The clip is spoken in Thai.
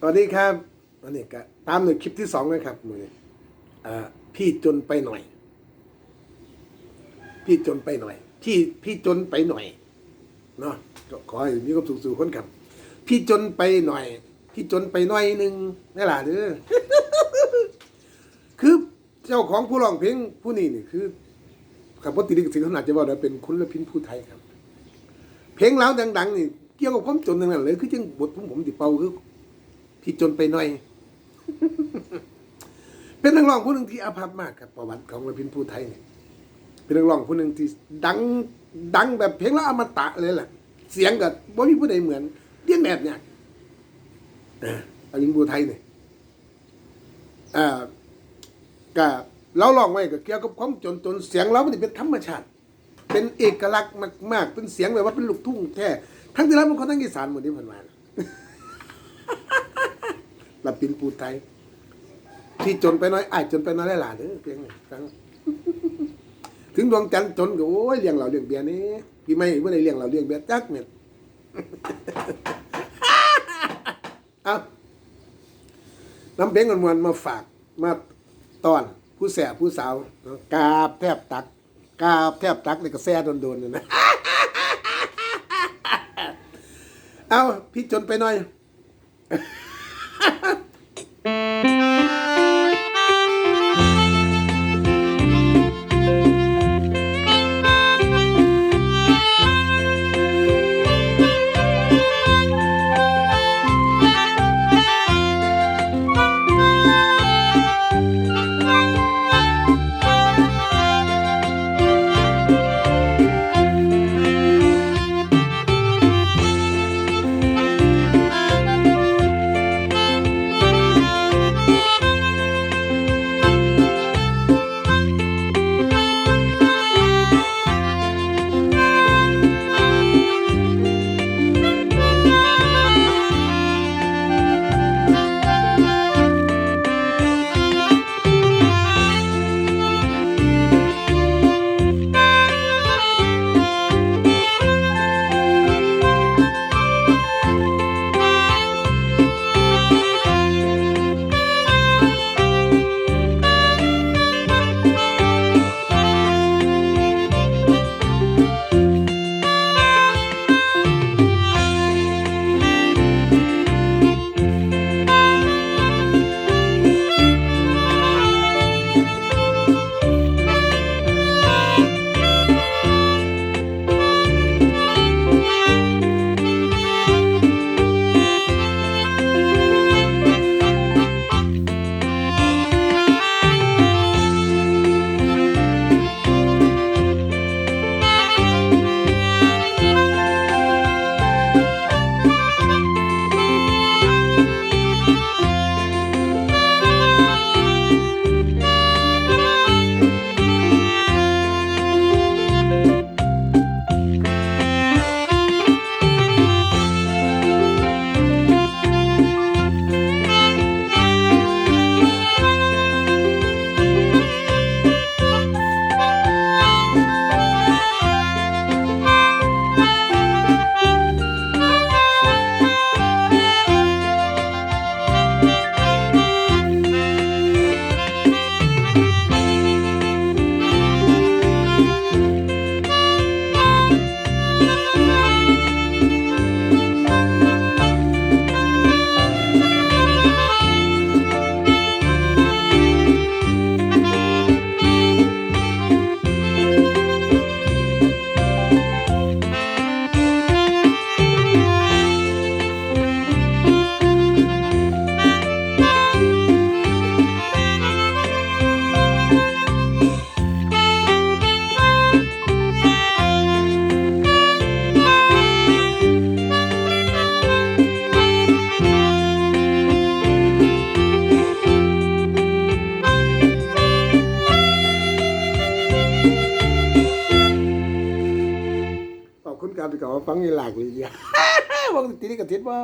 สวัสดีครับวันนี้ก็ตามในคลิปที่สองนะครับมือนี้พี่จนไปหน่อย พี่จนไปหน่อย พี่พี่จนไปหน่อยเนาะก็ขอให้มีความสุขสู่คนครับ พี่จนไปหน่อย พี่จนไปหน่อยหนึ่งนี่แหละเด้อคือเจ้าของผู้ร้องเพลงผู้นี้นี่คือขับรถติดสิงขนาดจะว่าเราเป็นคุณละพินผู้ไทยครับ เพลงแล้วดัง ๆ นี่เกี่ยวกับความจนทั้งนั้นเลย คือจังบทผมผมติเป่าคือ ที่จนไปหน่อย เป็นนักร้องผู้หนึ่งที่อาภัพมากครับประวัติของระพินภูไทยเนี่ยเป็นนักร้องผู้หนึ่งที่ดัง ดังแบบเพลงละอมตะเลยแหละเสียงกับบ่มีผู้ใดเหมือนเรียนแบบเนี่ยออระพินภูไทยเนี่ยอ่าก็เราลองไว้ก็เกี่ยวกับความจนจนเสียงเรามันเป็นธรรมชาติ เป็นเอกลักษณ์มาก ๆ เป็นเสียงแบบว่าเป็นลูกทุ่งแท้ทั้งที่เราเป็นคนทั้งอีสานหมดที่ผ่านมา ลาปินปูไทย ที่จนไปน้อยอ้ายจนไปน้อยหลายๆเด้อเพียงฟังถึงดวงจันทร์จนก็โอ้ยเลี้ยงเราเลี้ยงเบียร์นี่พี่ไม่เมื่อไรเลี้ยงเราเลี้ยงเบียร์จักเม็ดเอาน้ำเบ้งกันมวนมาฝากมาตอนผู้แสบผู้สาวกาบแทบตักกาบแทบตักเลยก็แซ่โดนๆเลยนะเอาพี่จนไปหน่อย Mm-hmm. ขอบคุณการติดต่อฟังในหลากเลยอย่าวังตีนี้กับทิศว่า